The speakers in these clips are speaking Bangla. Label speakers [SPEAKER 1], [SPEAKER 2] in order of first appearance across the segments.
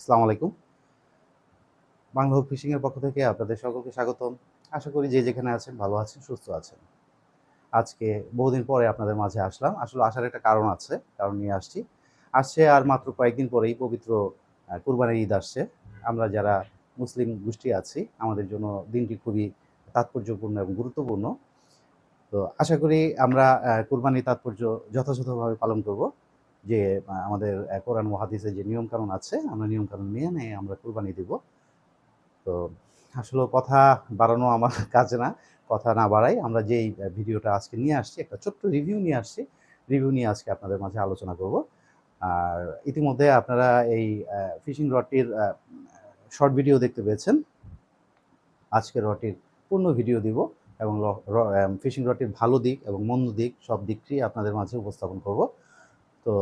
[SPEAKER 1] আসসালামু আলাইকুম। বাংলা হোক ফিশিংয়ের পক্ষ থেকে আপনাদের সকলকে স্বাগতম। আশা করি যে যেখানে আছেন, ভালো আছেন, সুস্থ আছেন। আজকে বহুদিন পরে আপনাদের মাঝে আসলাম। আসলে আসার একটা কারণ আছে, কারণ নিয়ে আসছি। আসছে আর মাত্র কয়েকদিন পরেই পবিত্র কুরবানির ঈদ আসছে। আমরা যারা মুসলিম গোষ্ঠী আছি, আমাদের জন্য দিনটি খুবই তাৎপর্যপূর্ণ এবং গুরুত্বপূর্ণ। তো আশা করি আমরা কুরবানির তাৎপর্য যথাযথভাবে পালন করব। যে আমাদের কোরআন ও হাদিসের যে নিয়মকানুন আছে, আমরা নিয়মকানুন নিয়ে নিয়ে আমরা কুরবানি দিব। তো আসলে কথা বাড়ানো আমার কাজ না, কথা না বাড়াই। আমরা যেই ভিডিওটা আজকে নিয়ে আসছি, একটা ছোট্ট রিভিউ নিয়ে আসছি। রিভিউ নিয়ে আজকে আপনাদের মাঝে আলোচনা করব। আর ইতিমধ্যে আপনারা এই ফিশিং রডটির শর্ট ভিডিও দেখতে পেয়েছেন। আজকে রডটির পূর্ণ ভিডিও দিব এবং ফিশিং রডটির ভালো দিক এবং মন্দ দিক সব দিকটি আপনাদের মাঝে উপস্থাপন করব। তো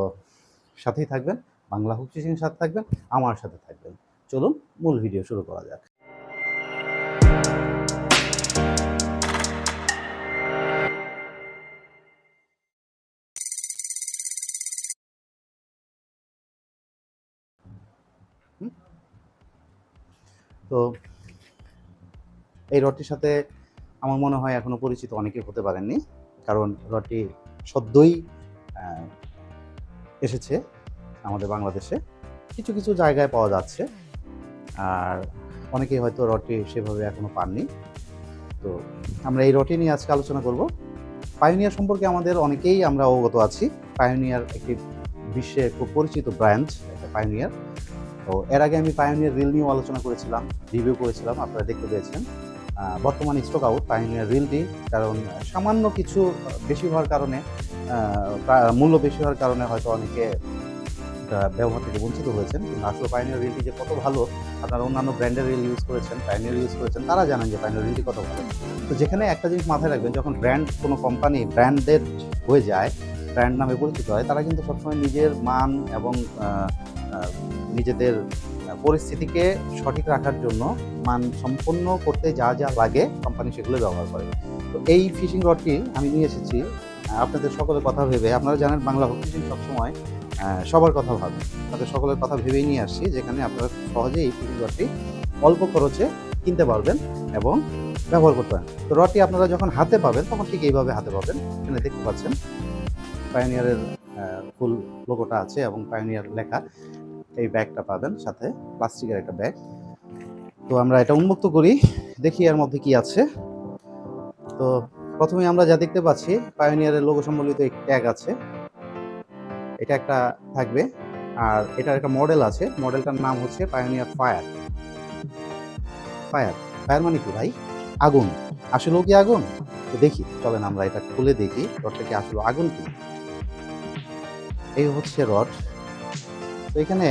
[SPEAKER 1] সাথেই থাকবেন, বাংলা হুক ফিশিং সাথে থাকবেন, আমার সাথে থাকবেন। চলুন, মূল ভিডিও শুরু করা যাক। তো এই রডটির সাথে আমার মনে হয় এখনও পরিচিত অনেকে হতে পারেননি, কারণ রডটি সদ্যই এসেছে আমাদের বাংলাদেশে। কিছু কিছু জায়গায় পাওয়া যাচ্ছে। আর অনেকেই হয়তো রডটি সেভাবে এখনও পাননি। তো আমরা এই রডটি নিয়ে আজকে আলোচনা করব। পায়োনিয়ার সম্পর্কে আমাদের অনেকেই আমরা অবগত আছি। পায়োনিয়ার একটি বিশ্বে খুব পরিচিত ব্র্যান্ড একটা পায়োনিয়ার তো এর আগে আমি পায়োনিয়ার রিল নিয়েও আলোচনা করেছিলাম রিভিউ করেছিলাম, আপনারা দেখতে পেয়েছেন। বর্তমানে স্টক আউট পায়োনিয়ার রিলটি কারণ সামান্য কিছু বেশি হওয়ার কারণে মূল্য বেশি হওয়ার কারণে হয়তো অনেকে ব্যবহার থেকে বঞ্চিত হয়েছেন। কিন্তু আসলে পাইনিয়ার রিলটি যে কত ভালো, আপনারা অন্যান্য ব্র্যান্ডের রিল ইউজ করেছেন পাইনিয়ার ইউজ করেছেন, তারা জানেন যে পাইনিয়ার রিলটি কত ভালো। তো যেখানে একটা জিনিস মাথায় রাখবেন, যখন ব্র্যান্ড কোনো কোম্পানি ব্র্যান্ডেড হয়ে যায় ব্র্যান্ড নামে পরিচিত হয়, তারা কিন্তু সবসময় নিজের মান এবং নিজেদের পরিস্থিতিকে সঠিক রাখার জন্য মান সম্পন্ন করতে যা যা লাগে কোম্পানি সেগুলো ব্যবহার করে। তো এই ফিশিং রডটি আমি নিয়ে এসেছি। আপনাদের সকলের কথা ভেবে, আপনারা জানেন বাংলা হোক ফিশিং সবসময় সবার কথা ভাবে। তাদের সকলের কথা ভেবেই নিয়ে আসছি, যেখানে আপনারা সহজেই এই ফিশিং রডটি অল্প খরচে কিনতে পারবেন এবং ব্যবহার করতে পারেন তো রডটি আপনারা যখন হাতে পাবেন, তখন ঠিক এইভাবে হাতে পাবেন। এখানে দেখতে পাচ্ছেন পায়োনিয়ারের ফুল লোগোটা আছে এবং পায়োনিয়ার লেখা। এই ব্যাগটা পাবেন সাথে প্লাস্টিকের একটা ব্যাগ। তো আমরা এটা উন্মুক্ত করি, দেখি এর মধ্যে কি আছে। তো প্রথমে আমরা যা দেখতে পাচ্ছি পায়োনিয়ারের লোগো সম্বলিত এক ট্যাগ আছে। এটা একটা থাকবে। আর এটার একটা মডেল আছে। মডেলটার নাম হচ্ছে পায়োনিয়ার ফায়ার ফায়ার ফায়ার মানে কি ভাই? আগুন। আসলেও কি আগুন? তো দেখি, চলেন আমরা এটা খুলে দেখি, রডটা কি আসলে আগুন কি এই হচ্ছে রড। তো এখানে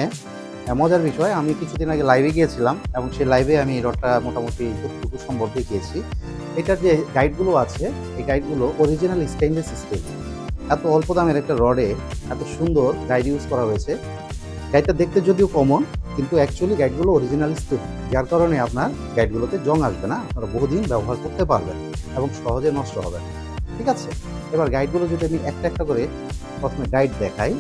[SPEAKER 1] মজার বিষয়, আমি কিছুদিন আগে লাইভে গিয়েছিলাম এবং সেই লাইভে আমি রডটা মোটামুটি যতটুকু সম্ভব দেখিয়েছি। এটার যে গাইডগুলো আছে, এই গাইডগুলো অরিজিনাল স্টেইনলেস স্টিল এত অল্প দামের একটা রডে এত সুন্দর গাইড ইউজ করা হয়েছে। গাইডটা দেখতে যদিও কমন কিন্তু অ্যাকচুয়ালি গাইডগুলো অরিজিনাল স্টিল যার কারণে আপনার গাইডগুলোতে জং আসবে না, আপনারা বহুদিন ব্যবহার করতে পারবেন এবং সহজে নষ্ট হবে। ঠিক আছে? এবার গাইডগুলো যদি আমি একটা একটা করে প্রথমে গাইড দেখাই।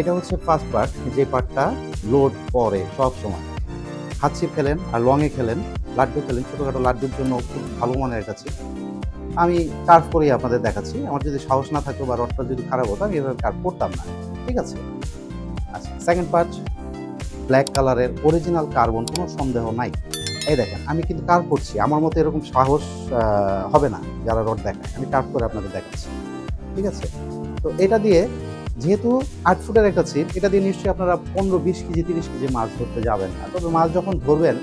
[SPEAKER 1] এটা হচ্ছে ফার্স্ট পার্ট যে পার্টটা লোড পরে সব সময়। হাত ছিপ খেলেন আর লংয়ে খেলেন, লাড্ডু খেলেন, ছোটোখাটো লাড্ডুর জন্য খুব ভালো মানের ছিপ। আমি কার্ভ করেই আপনাদের দেখাচ্ছি। আমার যদি সাহস না থাকতো বা রডটা যদি খারাপ হতো, আমি এভাবে কার্ভ করতাম না। ঠিক আছে? আচ্ছা সেকেন্ড পার্ট ব্ল্যাক কালারের অরিজিনাল কার্বন কোনো সন্দেহ নাই। এই দেখেন, আমি কিন্তু কার্ভ করছি। আমার মতো এরকম সাহস হবে না যারা রড দেখায়। আমি কার্ভ করে আপনাদের দেখাচ্ছি। ঠিক আছে? তো এটা দিয়ে যেহেতু আট ফুটের একটা ছিপ, এটা দিয়ে নিশ্চয়ই আপনারা পনেরো, বিশ কেজি, তিরিশ কেজি মাছ ধরতে যাবেন না। তবে মাছ যখন ধরবেন,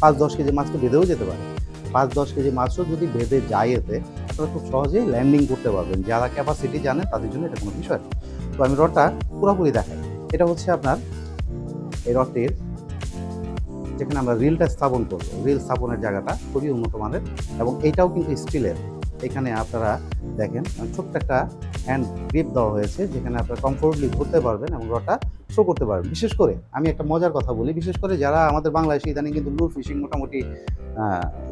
[SPEAKER 1] পাঁচ, দশ কেজি মাছ তো বেঁধেও যেতে পারে। পাঁচ, দশ কেজি মাছও যদি বেঁধে যায় এতে, আপনারা খুব সহজেই ল্যান্ডিং করতে পারবেন। যারা ক্যাপাসিটি জানেন তাদের জন্য এটা কোনো বিষয় তো আমি রডটা পুরোপুরি দেখাই। এটা হচ্ছে আপনার এই রডটির যেখানে আমরা রিলটা স্থাপন করব। রিল স্থাপনের জায়গাটা খুবই উন্নত মানের এবং এইটাও কিন্তু স্টিলের। এখানে আপনারা দেখেন ছোট্ট একটা হ্যান্ড গ্রিপ দেওয়া হয়েছে, যেখানে আপনারা কমফোর্টলি ঘুরতে পারবেন এবং রডটা শো করতে পারবেন। বিশেষ করে, আমি একটা মজার কথা বলি, বিশেষ করে যারা আমাদের বাংলাদেশে ইদানিং কিন্তু লুর ফিশিং মোটামুটি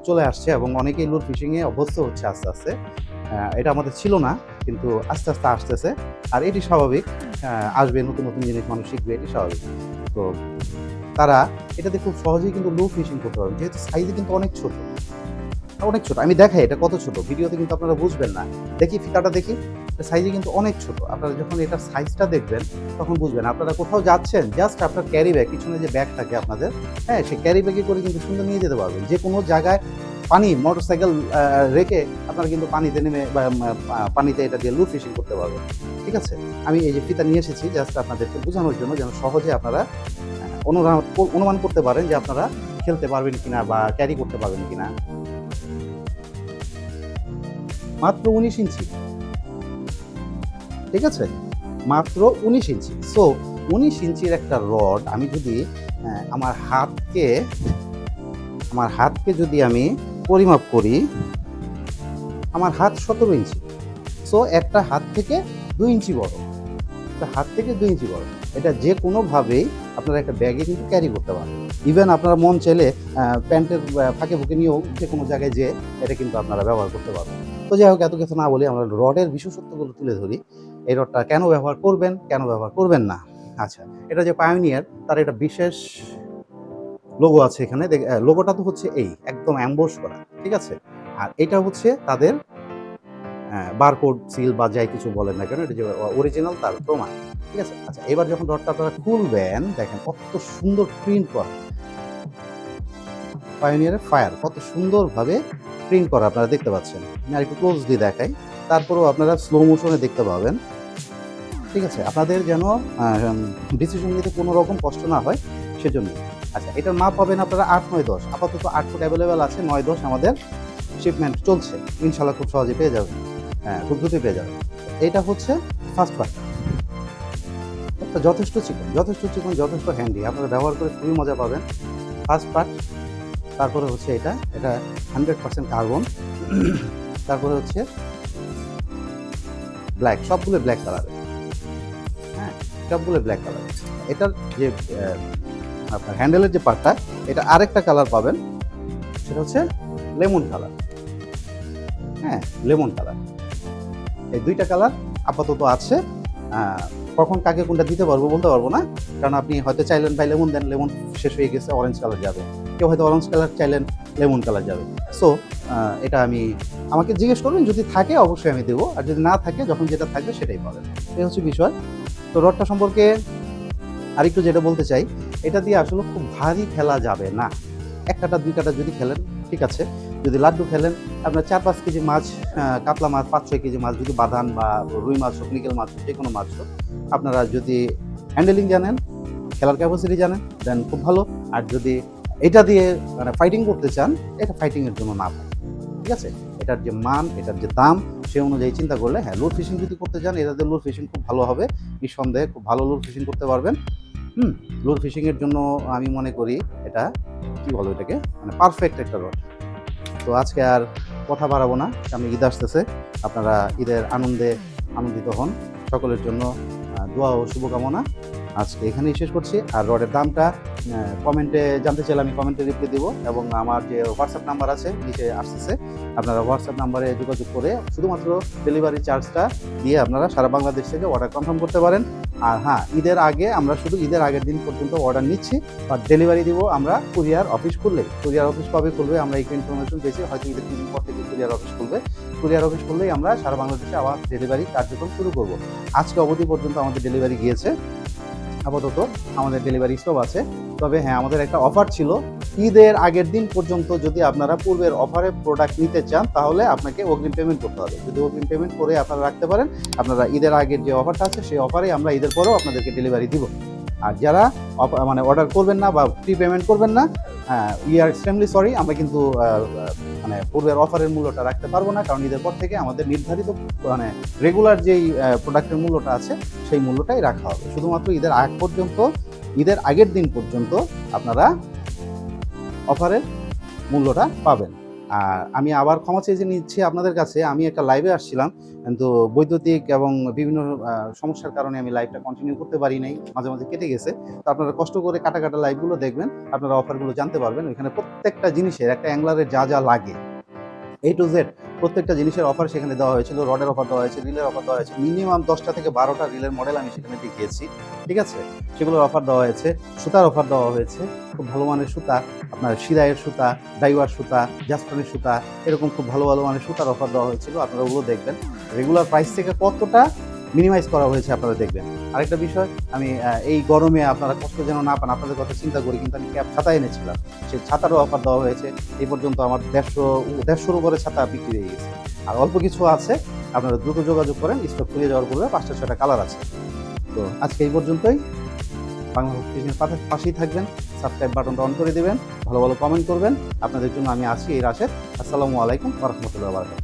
[SPEAKER 1] চলে আসছে এবং অনেকেই লুর ফিশিংয়ে অভ্যস্ত হচ্ছে আস্তে আস্তে। এটা আমাদের ছিল না, কিন্তু আস্তে আস্তে আসতেছে। আর এটি স্বাভাবিক আসবে নতুন নতুন জিনিস, মানুষ শিখবে, এটি স্বাভাবিক। তো তারা এটাতে খুব সহজেই কিন্তু লো ফিশিং করতে পারবেন যেহেতু সাইজে কিন্তু অনেক ছোট। অনেক ছোট। আমি দেখাই এটা কত ছোট? ভিডিওতে কিন্তু আপনারা বুঝবেন না। দেখি ফিতাটা দেখি। সাইজে কিন্তু অনেক ছোট। আপনারা যখন এটার সাইজটা দেখবেন, তখন বুঝবেন। আপনারা কোথাও যাচ্ছেন জাস্ট আপনার ক্যারি ব্যাগ পিছনে যে ব্যাগ থাকে আপনাদের হ্যাঁ সেই ক্যারি ব্যাগে করে কিন্তু সুন্দর নিয়ে যেতে পারবেন। যে কোনো জায়গায় পানি মোটরসাইকেল রেখে আপনারা কিন্তু পানিতে নেমে বা পানিতে এটা দিয়ে লুট ফিশিং করতে পারবেন। ঠিক আছে? আমি এই যে ফিতা নিয়ে এসেছি জাস্ট আপনাদেরকে বোঝানোর জন্য যেন সহজে আপনারা অনুমান অনুমান করতে পারেন যে আপনারা খেলতে পারবেন কিনা বা ক্যারি করতে পারবেন কিনা। মাত্র উনিশ ইঞ্চি। ঠিক আছে? মাত্র উনিশ ইঞ্চি। সো উনিশ ইঞ্চির একটা রড আমি যদি আমার হাতকে আমার হাতকে যদি আমি পরিমাপ করি, আমার হাত সতেরো ইঞ্চি। সো একটা হাত থেকে দুই ইঞ্চি বড়। একটা হাত থেকে দুই ইঞ্চি বড়। এটা যে কোনোভাবেই আপনারা একটা ব্যাগে কিন্তু ক্যারি করতে পারেন। ইভেন আপনারা মন চাইলে প্যান্টের ফাঁকে ফুঁকে নিয়েও যে কোনো জায়গায় যেয়ে এটা কিন্তু আপনারা ব্যবহার করতে পারবেন। তো যাই হোক, এত কিছু না বলে আমরা রডের বিশেষত্বগুলো তুলে ধরি। এই রডটা কেন ব্যবহার করবেন, কেন ব্যবহার করবেন না? আচ্ছা এটা যে পায়োনিয়ার তার এটা বিশেষ লোগো আছে এখানে। লোগোটা তো হচ্ছে এই, একদম অ্যাম্বোস করা, ঠিক আছে? আর এটা হচ্ছে তাদের বারকোড সিল বা যাই কিছু বলেন না কেন, এটা যে অরিজিনাল তার প্রমাণ। ঠিক আছে? আচ্ছা এবার যখন রডটা আপনারা খুলবেন, দেখেন কত সুন্দর প্রিন্ট করা। পায়োনিয়ারের ফায়ার কত সুন্দরভাবে প্রিন্ট করা, আপনারা দেখতে পাচ্ছেন। আমি আর একটু ক্লোজলি দেখাই। তারপরেও আপনারা স্লো মোশনে দেখতে পাবেন। ঠিক আছে? আপনাদের যেন ডিসিশন নিতে কোনো রকম কষ্ট না হয়, সেজন্য। আচ্ছা এটার মাপ পাবেন আপনারা আট, নয়, দশ। আপাতত আট ফুট অ্যাভেলেবেল আছে, নয়, দশ আমাদের শিপমেন্ট চলছে। ইনশাল্লাহ খুব সহজে পেয়ে যাবেন। হ্যাঁ খুব দ্রুতই পেয়ে যাবেন। এটা হচ্ছে ফার্স্ট পার্ট যথেষ্ট চিকন যথেষ্ট চিকন যথেষ্ট হ্যান্ডি আপনারা ব্যবহার করে খুবই মজা পাবেন। ফার্স্ট পার্ট তারপরে হচ্ছে এটা এটা হান্ড্রেড পার্সেন্ট কার্বন তারপরে হচ্ছে ব্ল্যাক সবগুলো ব্ল্যাক কালারের হ্যাঁ সবগুলো ব্ল্যাক কালার এটার যে আপনার হ্যান্ডেলের যে পার্টটা এটা আরেকটা কালার পাবেন। সেটা হচ্ছে লেমন কালার হ্যাঁ লেমন কালার এই দুইটা কালার আপাতত আছে। কখন কাকে কোনটা দিতে পারব বলতে পারব না। কারণ আপনি হয়তো চাইলেন ভাই লেমন দেন, লেমন শেষ হয়ে গেছে অরেঞ্জ কালার যাবে। কেউ হয়তো অরেঞ্জ কালার চাইলেন, লেমন কালার যাবে। সো এটা আমি আমাকে জিজ্ঞেস করবেন, যদি থাকে অবশ্যই আমি দেবো। আর যদি না থাকে, যখন যেটা থাকবে সেটাই পাবেন। এই হচ্ছে বিষয়। তো রডটা সম্পর্কে আরেকটু যেটা বলতে চাই, এটা দিয়ে আসলে খুব ভারী খেলা যাবে না। এক কাটা দুই কাটা যদি খেলেন, ঠিক আছে। যদি লাড্ডু খেলেন, আপনার চার পাঁচ কেজি মাছ কাতলা মাছ, পাঁচ ছয় কেজি মাছ, যদি বাদান বা রুই মাছ হোক, নিকেল মাছ হোক যে কোনো মাছ হোক, আপনারা যদি হ্যান্ডেলিং জানেন, খেলার ক্যাপাসিটি জানেন দেন খুব ভালো। আর যদি এটা দিয়ে মানে ফাইটিং করতে চান, এটা ফাইটিংয়ের জন্য না ঠিক আছে? এটার যে মান, এটার যে দাম, সে অনুযায়ী চিন্তা করলে হ্যাঁ লোড ফিশিং যদি করতে চান এটাতে লোড ফিশিং খুব ভালো হবে। নিঃসন্দেহে খুব ভালো লোড ফিশিং করতে পারবেন। হুম লুর ফিশিংয়ের জন্য আমি মনে করি এটা, কি বলো এটাকে মানে পারফেক্ট একটা রড তো আজকে আর কথা বাড়াবো না আমি ঈদ আসতেছে, আপনারা ঈদের আনন্দে আনন্দিত হন। সকলের জন্য দোয়া ও শুভকামনা। আজকে এখানেই শেষ করছি। আর রডের দামটা কমেন্টে জানতে চাইলে আমি কমেন্টে রিপ্লাই দিব এবং আমার যে হোয়াটসঅ্যাপ নাম্বার আছে, নিচে আসতেছে। আপনারা হোয়াটসঅ্যাপ নাম্বারে যোগাযোগ করে শুধুমাত্র ডেলিভারি চার্জটা দিয়ে আপনারা সারা বাংলাদেশ থেকে অর্ডার কনফার্ম করতে পারেন। আর হ্যাঁ ঈদের আগে আমরা শুধু ঈদের আগের দিন পর্যন্ত অর্ডার নিচ্ছি বা ডেলিভারি দিব আমরা কুরিয়ার অফিস খুললে। কুরিয়ার অফিস কবে খুলবে? আমরা একটু ইনফরমেশন পেয়েছি হয়তো ঈদের তিন দিন পর থেকে কুরিয়ার অফিস খুলবে। কুরিয়ার অফিস খুললেই আমরা সারা বাংলাদেশে আবার ডেলিভারি কার্যক্রম শুরু করব। আজকে অবধি পর্যন্ত আমাদের ডেলিভারি গিয়েছে। আপাতত আমাদের ডেলিভারি স্টপ আছে। তবে হ্যাঁ আমাদের একটা অফার ছিল। ঈদের আগের দিন পর্যন্ত যদি আপনারা পূর্বের অফারে প্রোডাক্ট নিতে চান, তাহলে আপনাকে অগ্রিম পেমেন্ট করতে হবে। যদি অগ্রিম পেমেন্ট করে আপনারা রাখতে পারেন, আপনারা ঈদের আগের যে অফারটা আছে, সেই অফারে আমরা ঈদের পরেও আপনাদেরকে ডেলিভারি দিব। আর যারা মানে অর্ডার করবেন না বা প্রি পেমেন্ট করবেন না উই আর এক্সট্রিমলি সরি আমরা কিন্তু মানে পূর্বের অফারের মূল্যটা রাখতে পারব না, কারণ ঈদের পর থেকে আমাদের নির্ধারিত মানে রেগুলার যেই প্রোডাক্টের মূল্যটা আছে, সেই মূল্যটাই রাখা হবে। শুধুমাত্র ঈদের আগ পর্যন্ত, ঈদের আগের দিন পর্যন্ত আপনারা অফারের মূল্যটা পাবেন। আর আমি আবার ক্ষমা চেয়ে নিচ্ছি আপনাদের কাছে, আমি একটা লাইভে আসছিলাম, কিন্তু বৈদ্যুতিক এবং বিভিন্ন সমস্যার কারণে আমি লাইভটা কন্টিনিউ করতে পারি নাই, মাঝে মাঝে কেটে গেছে। তো আপনারা কষ্ট করে কাটা কাটা লাইভগুলো দেখবেন, আপনারা অফারগুলো জানতে পারবেন। ওইখানে প্রত্যেকটা জিনিসের একটা অ্যাঙ্গলারের যা যা লাগে। এ টু জেড প্রত্যেকটা জিনিসের অফার সেখানে দেওয়া হয়েছিল, রডের অফার দেওয়া হয়েছে, রিলের অফার দেওয়া হয়েছে। মিনিমাম দশটা থেকে বারোটা রিলের মডেল আমি সেখানে দেখিয়েছি, ঠিক আছে? সেগুলোর অফার দেওয়া হয়েছে, সুতার অফার দেওয়া হয়েছে, খুব ভালো মানের সুতা, আপনার সিরাইয়ের সুতা, ডাইওয়ার সুতা জাস্টনের সুতা, এরকম খুব ভালো ভালো মানের সুতার অফার দেওয়া হয়েছিল, আপনারা ওগুলো দেখবেন। রেগুলার প্রাইস থেকে কতটা মিনিমাইজ করা হয়েছে আপনারা দেখবেন। আরেকটা বিষয়, আমি এই গরমে আপনারা কষ্ট যেন না পান, আপনাদের কথা চিন্তা করি, কিন্তু আমি ক্যাব ছাতা এনেছিলাম। সেই ছাতারও অফার দেওয়া হয়েছে। এই পর্যন্ত আমার দেড়শো, দেড়শোর উপরে ছাতা বিক্রি হয়ে গেছে। আর অল্প কিছু আছে, আপনারা দ্রুত যোগাযোগ করেন, স্টক খুলে যাওয়ার পূর্বে পাঁচটা, ছয়টা কালার আছে। তো আজকে এই পর্যন্তই। বাংলা কিচেনের পাশেই থাকবেন, সাবস্ক্রাইব বাটনটা অন করে দেবেন, ভালো ভালো কমেন্ট করবেন। আপনাদের জন্য আমি আছি এই রাশেদ। আসসালামু আলাইকুম রহমতুল্লাহ বারকাত